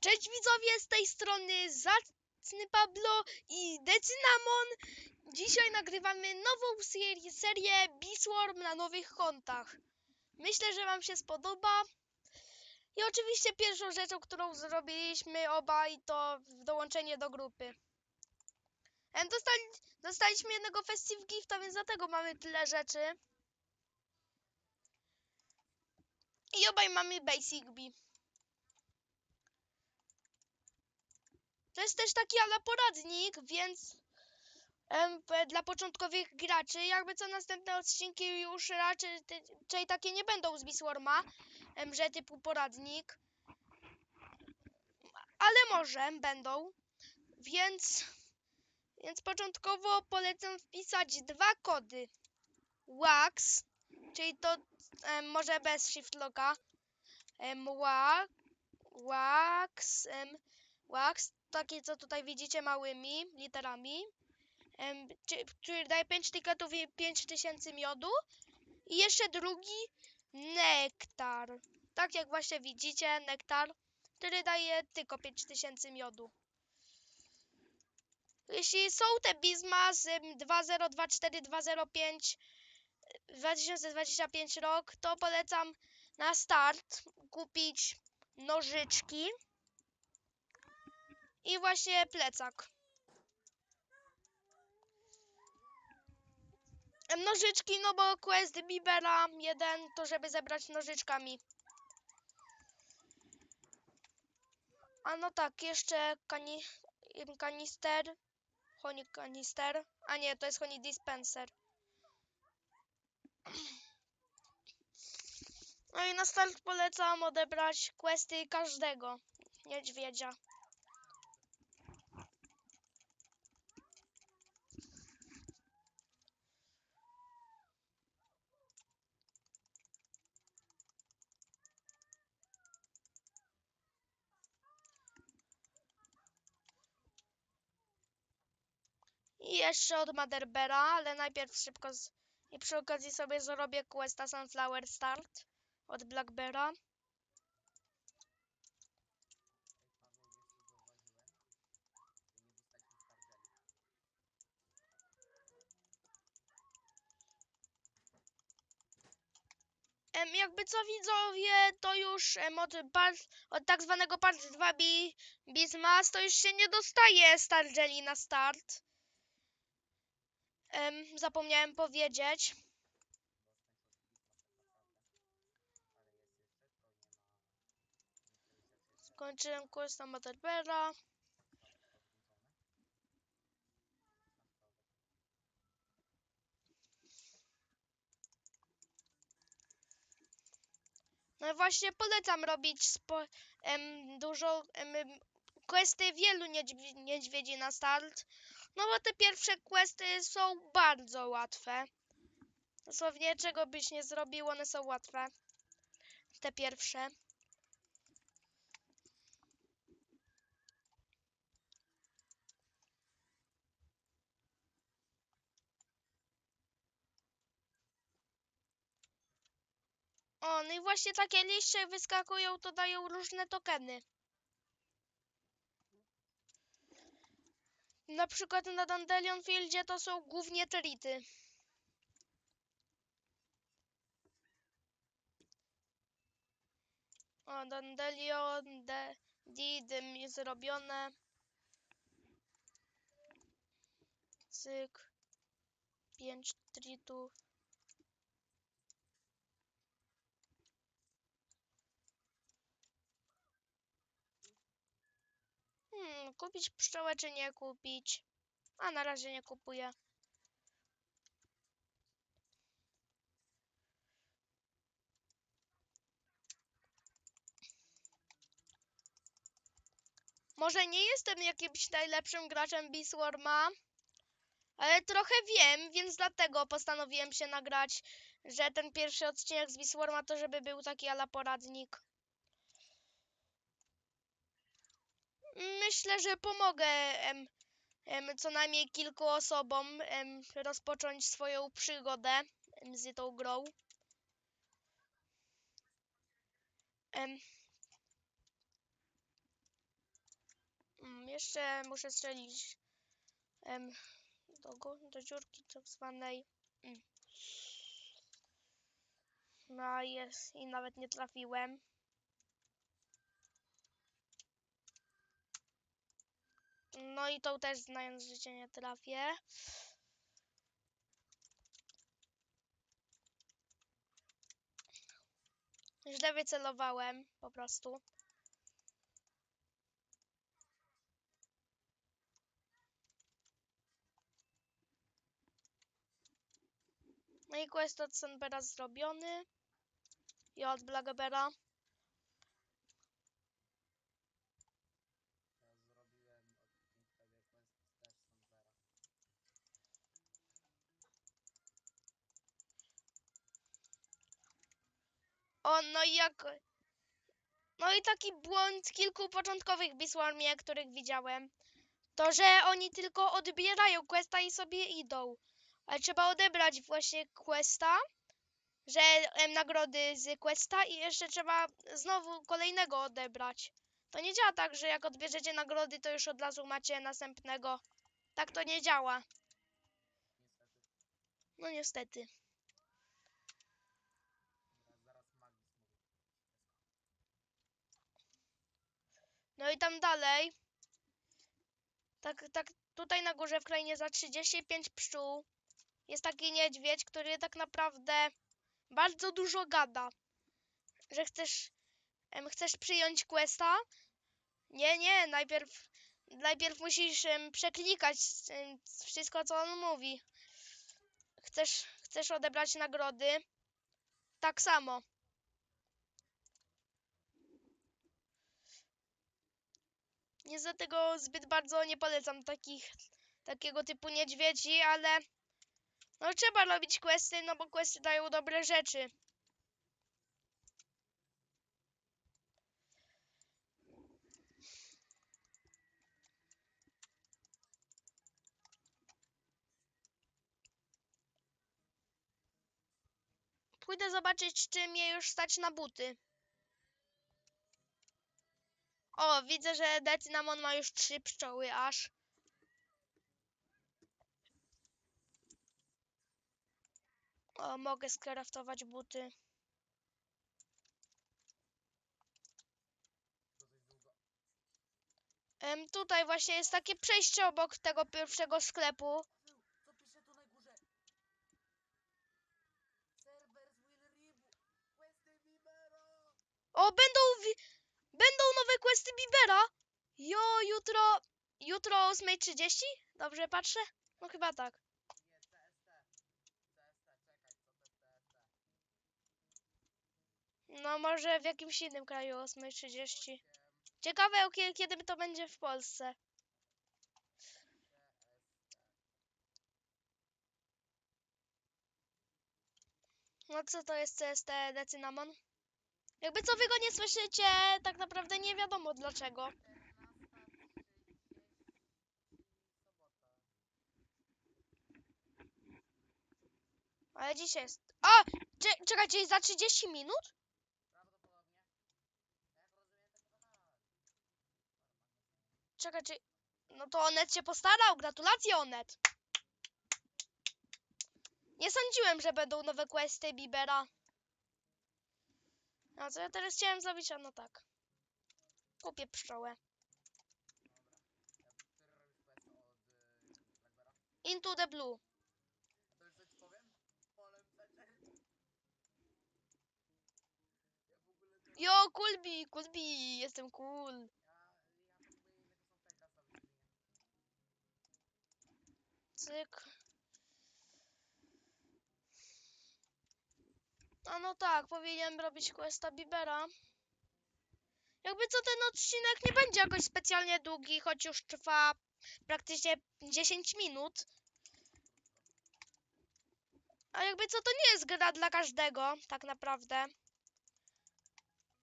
Cześć widzowie, z tej strony Zacny Pablo i Decynamon. Dzisiaj nagrywamy nową serię, serię Beastworm na nowych kontach. Myślę, że wam się spodoba. I oczywiście pierwszą rzeczą, którą zrobiliśmy obaj to dołączenie do grupy. Dostali, dostaliśmy jednego Festive Gifta, więc dlatego mamy tyle rzeczy. I obaj mamy Basic Bee. To jest też taki ala poradnik, więc em, p- dla początkowych graczy, jakby co następne odcinki już raczej, raczej takie nie będą z Bisworma, że typu poradnik. Ale może będą, więc, więc początkowo polecam wpisać dwa kody. WAX, czyli to może bez shift locka. Wa, wax, wax, takie co tutaj widzicie małymi literami, em, czy- który daje 5 tiketów i 5000 miodu. I jeszcze drugi nektar. Tak jak właśnie widzicie, nektar, który daje tylko 5000 miodu. Jeśli są te bizma z em, 2024-2025 2025 rok, to polecam na start kupić nożyczki i właśnie plecak. Nożyczki, no bo quest Bibera jeden to żeby zebrać nożyczkami. A no tak, jeszcze kani kanister, honey kanister, a nie, to jest honey dispenser. No i na start polecam odebrać questy każdego niedźwiedzia. I jeszcze od Maderbera, ale najpierw szybko z... i przy okazji sobie zrobię questa Sunflower Start od Blackbera. Jakby co widzowie, to już od, od tak zwanego part 2 bi, Bizmas to już się nie dostaje Star Jelly na start. Em, zapomniałem powiedzieć. Skończyłem kurs na. No właśnie polecam robić spo, em, dużo em, questy wielu niedźwi- niedźwiedzi na start. No bo te pierwsze questy są bardzo łatwe. Dosłownie czego byś nie zrobił, one są łatwe. Te pierwsze. O, no i właśnie takie liście wyskakują, to dają różne tokeny. Na przykład na Dandelion Fieldzie to są głównie terity. O, Dandelion, de, Didym jest zrobione. Cyk. Pięć tritów. Hmm, kupić pszczołę czy nie kupić? A na razie nie kupuję. Może nie jestem jakimś najlepszym graczem Beastworma, ale trochę wiem, więc dlatego postanowiłem się nagrać, że ten pierwszy odcinek z Beastworma to żeby był taki ala poradnik. Myślę, że pomogę em, em, co najmniej kilku osobom em, rozpocząć swoją przygodę em, z tą grą. Em, Jeszcze muszę strzelić em, do, do dziurki tak zwanej. Mm. No jest i nawet nie trafiłem. No i tą też znając życie nie trafię. Źle wycelowałem po prostu. No i quest od Sunbera zrobiony. I od Blackbera. Ja zrobiłem od Pinkfeather Quest też Sunbera. O, no i jak... No i taki błąd kilku początkowych Biswarmie, których widziałem, to że oni tylko odbierają questa i sobie idą. Ale trzeba odebrać właśnie questa, że em, nagrody z questa i jeszcze trzeba znowu kolejnego odebrać. To nie działa tak, że jak odbierzecie nagrody, to już od razu macie następnego. Tak to nie działa. No niestety. No i tam dalej. Tak, tak, tutaj na górze w krainie za 35 pszczół jest taki niedźwiedź, który tak naprawdę bardzo dużo gada. Że chcesz, em, chcesz przyjąć questa? Nie, nie, najpierw, najpierw musisz em, przeklikać em, wszystko, co on mówi. Chcesz, chcesz odebrać nagrody? Tak samo. Nie dlatego zbyt bardzo nie polecam takich, takiego typu niedźwiedzi, ale no trzeba robić questy, no bo questy dają dobre rzeczy. Pójdę zobaczyć, czy mnie już stać na buty. O, widzę, że Decynamon ma już trzy pszczoły aż. O, mogę skraftować buty. Tutaj właśnie jest takie przejście obok tego pierwszego sklepu. O, będą, będą nowe questy Bibera. Jo, jutro, jutro o 8.30? Dobrze patrzę? No chyba tak. No może w jakimś innym kraju o 8.30. Osiem, Ciekawe, kiedy to będzie w Polsce. No co to jest CST Decynamon? Jakby co wy go nie słyszycie, tak naprawdę nie wiadomo dlaczego. 14.30 sobota. Ale dzisiaj jest... A! Cze- czekajcie, za 30 minut? Czekajcie... No to Onet się postarał, gratulacje Onet. Nie sądziłem, że będą nowe questy Bibera. A co ja teraz chciałem zrobić? A no tak. Kupię pszczołę. Into the blue. Jo, Kulbi, Kulbi, jestem cool. Ja, ja próbuję ile to są fejka sobie zmienię. Cyk. A no tak, powinienem robić questa Bibera. Jakby co ten odcinek nie będzie jakoś specjalnie długi, choć już trwa praktycznie 10 minut. A jakby co to nie jest gra dla każdego, tak naprawdę.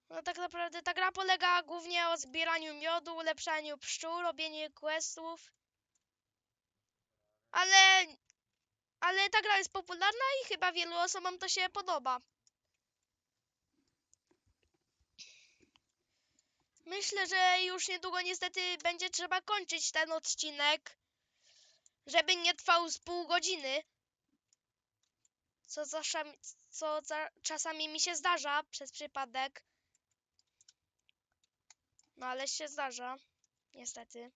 No tak naprawdę ta gra polega głównie o zbieraniu miodu, ulepszaniu pszczół, robieniu questów. Ale ale ta gra jest popularna i chyba wielu osobom to się podoba. Myślę, że już niedługo niestety będzie trzeba kończyć ten odcinek, żeby nie trwał z pół godziny. Co, co za, czasami mi się zdarza przez przypadek. No ale się zdarza, niestety.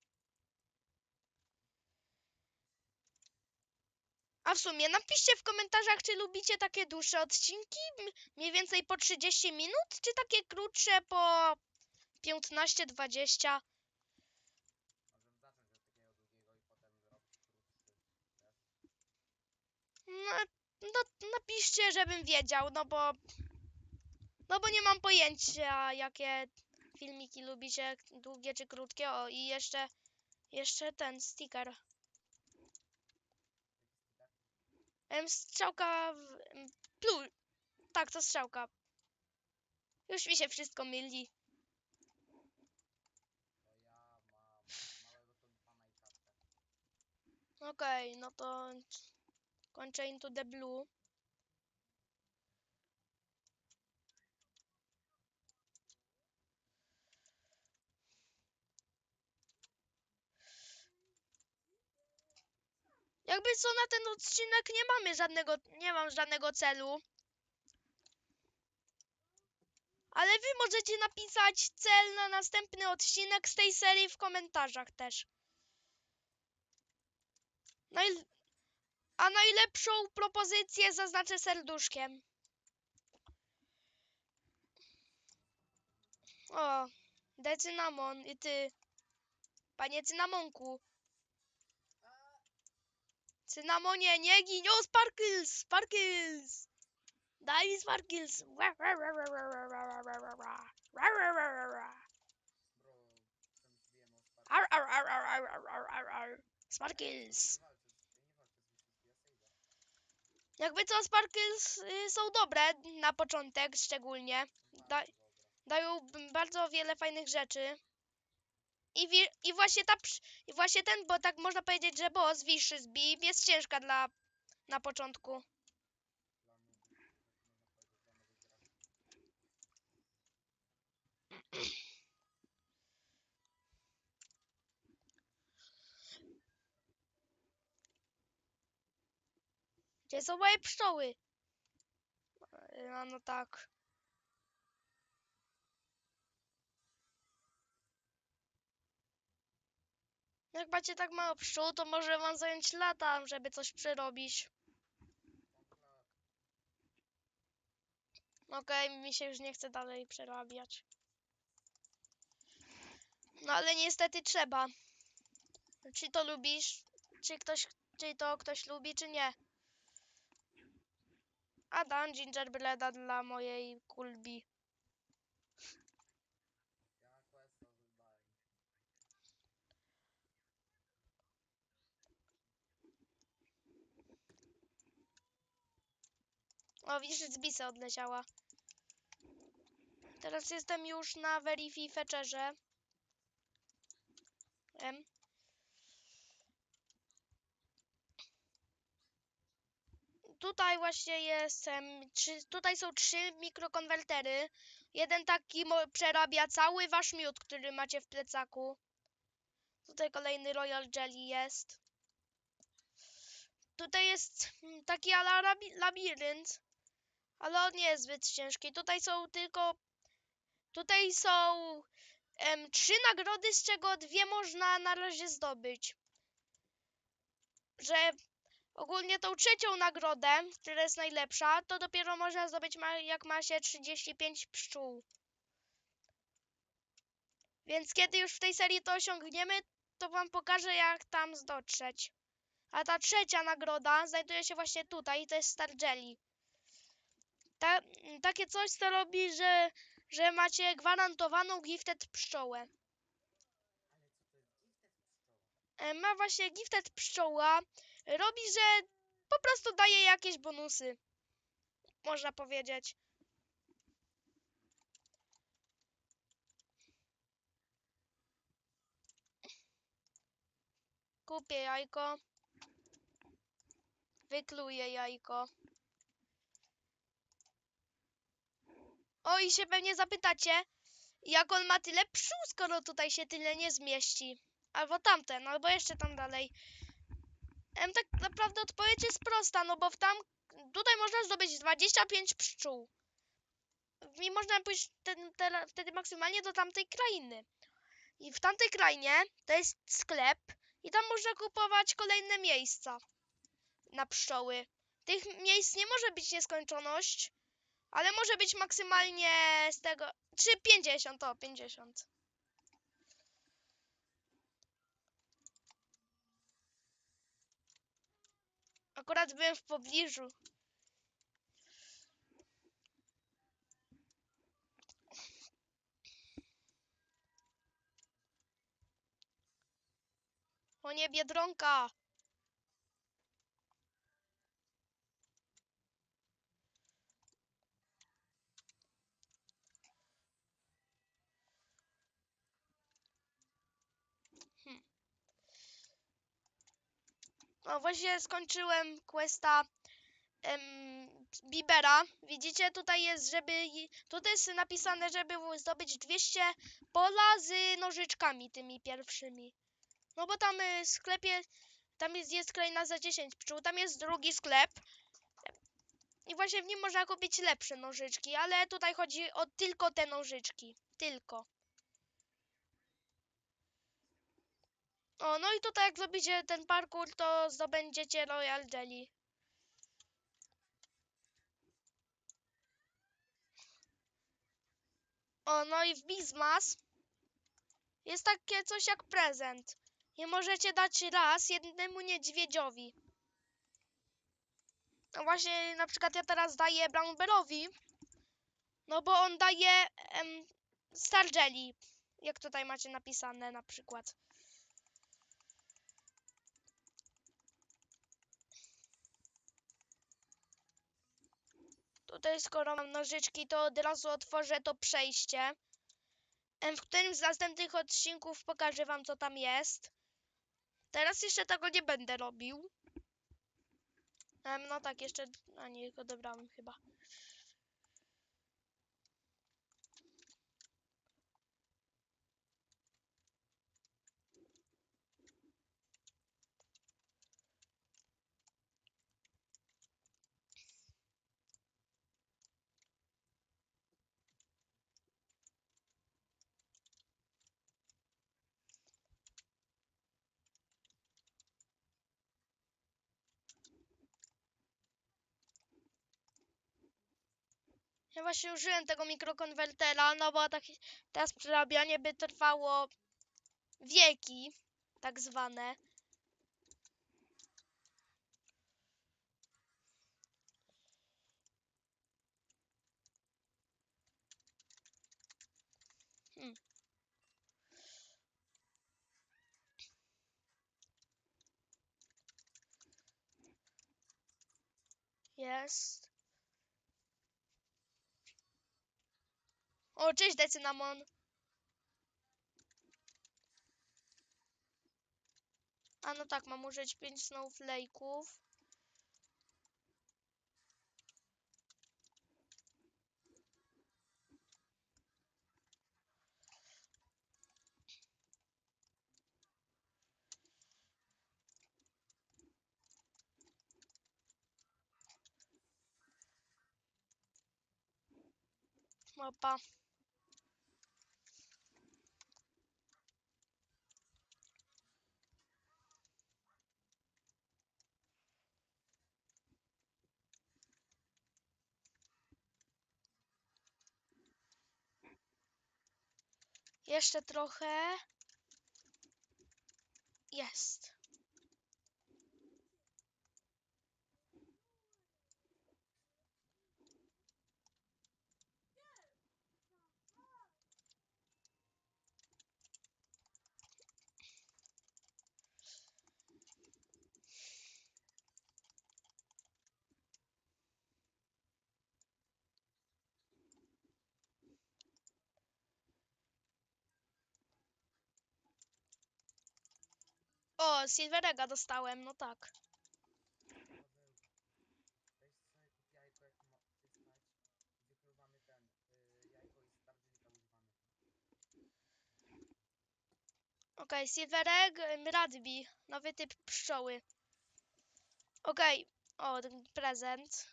A w sumie napiszcie w komentarzach, czy lubicie takie dłuższe odcinki, mniej więcej po 30 minut, czy takie krótsze po 15-20. Możemy zacząć od takiego długiego i potem zrobić krótszy. No, no napiszcie, żebym wiedział, no bo no bo nie mam pojęcia, jakie filmiki lubicie, długie czy krótkie. O, i jeszcze jeszcze ten sticker. Strzałka w. Tak, to strzałka. Już mi się wszystko myli. To ja mam małego tulipana i Okej, no to kończę Into the Blue. Jakby co na ten odcinek nie mamy żadnego, nie mam żadnego celu. Ale wy możecie napisać cel na następny odcinek z tej serii w komentarzach też. Najl a najlepszą propozycję zaznaczę serduszkiem. O, daj cynamon i ty. Panie cynamonku. Cynamonie, nie gin! O, Sparkles! Sparkles! Daj mi Sparkles! Sparkles! Jakby co, Sparkles y, są dobre na początek szczególnie. Dobra. Dają bardzo wiele fajnych rzeczy. I, I właśnie ta, i właśnie ten, bo tak można powiedzieć, że boss Vicious Beam jest ciężka dla na początku. Dla mnie, można powiedzieć, dla nowych graczy. Gdzie są moje pszczoły? E, No, no tak. Jak macie tak mało pszczół, to może wam zająć lata, żeby coś przerobić. Okej, mi się już nie chce dalej przerabiać. No ale niestety trzeba. Czy to lubisz? Czy ktoś, czy to ktoś lubi, czy nie? A dam gingerbreada dla mojej kulbi. O, widzisz, z bisa odleciała. Teraz jestem już na Verify Fetcherze. Em. Tutaj właśnie jest, em, trzy, tutaj są trzy mikrokonwertery. Jeden taki przerabia cały wasz miód, który macie w plecaku. Tutaj kolejny Royal Jelly jest. Tutaj jest mm, taki ala labi- labirynt, ale on nie jest zbyt ciężki. Tutaj są tylko, tutaj są trzy nagrody, z czego dwie można na razie zdobyć. Że ogólnie tą trzecią nagrodę, która jest najlepsza, to dopiero można zdobyć jak ma się 35 pszczół. Więc kiedy już w tej serii to osiągniemy, to wam pokażę jak tam dotrzeć. A ta trzecia nagroda znajduje się właśnie tutaj, to jest Star Jelly. Ta, takie coś, co robi, że, że macie gwarantowaną gifted pszczołę. E, ma właśnie gifted pszczoła, robi, że po prostu daje jakieś bonusy. Można powiedzieć. Kupię jajko. Wykluję jajko. O i się pewnie zapytacie, Jak on ma tyle pszczół, skoro tutaj się tyle nie zmieści? Albo tamten, albo jeszcze tam dalej. Tak naprawdę odpowiedź jest prosta, no bo w tam... Tutaj można zdobyć 25 pszczół. I można pójść ten, tera- wtedy maksymalnie do tamtej krainy. I w tamtej krainie to jest sklep i tam można kupować kolejne miejsca na pszczoły. Tych miejsc nie może być nieskończoność, ale może być maksymalnie z tego... Czy 50, o 50. Akurat byłem w pobliżu. O nie, Biedronka! No właśnie skończyłem questa em, Bibera. Widzicie, tutaj jest, żeby... Tutaj jest napisane, żeby zdobyć 200 pola z nożyczkami tymi pierwszymi. No bo tam y, w sklepie, tam jest, jest kraina za 10 pszczół, tam jest drugi sklep. I właśnie w nim można kupić lepsze nożyczki, ale tutaj chodzi o tylko te nożyczki. Tylko. O, no i tutaj jak zrobicie ten parkour, to zdobędziecie Royal Jelly. O, no i w Bizmas jest takie coś jak prezent. I możecie dać raz jednemu niedźwiedziowi. No właśnie, na przykład ja teraz daję Brown Bearowi, no bo on daje em, Star Jelly, jak tutaj macie napisane na przykład. Tutaj skoro mam nożyczki, to od razu otworzę to przejście. W którymś z następnych odcinków pokażę wam co tam jest. Teraz jeszcze tego nie będę robił. No tak, jeszcze... A nie, go odebrałem chyba. Ja właśnie użyłem tego mikrokonwertera, no bo tak, teraz przerabianie by trwało wieki, tak zwane. Hmm. Jest. O, cześć Decynamon. A no tak, mam użyć 5 snowflake'ów. Mapa. Jeszcze trochę. Jest. O, Silverega dostałem, no tak. Okej, okay, Silvereg, Radby, nowy typ pszczoły. Okej, okay. o, prezent.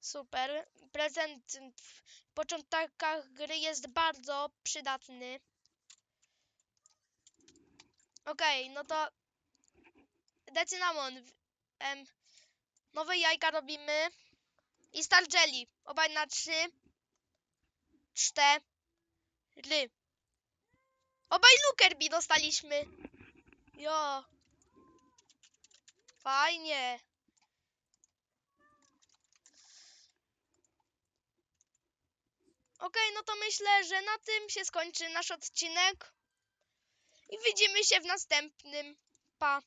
Super. Prezent w początkach gry jest bardzo przydatny. Okej, no to Decynamon. Em, nowe jajka robimy. I Star Jelly. Obaj na trzy. Cztery. Obaj Lukerbi dostaliśmy. Jo. Fajnie. Okej, no to myślę, że na tym się skończy nasz odcinek. I widzimy się w następnym. Pa.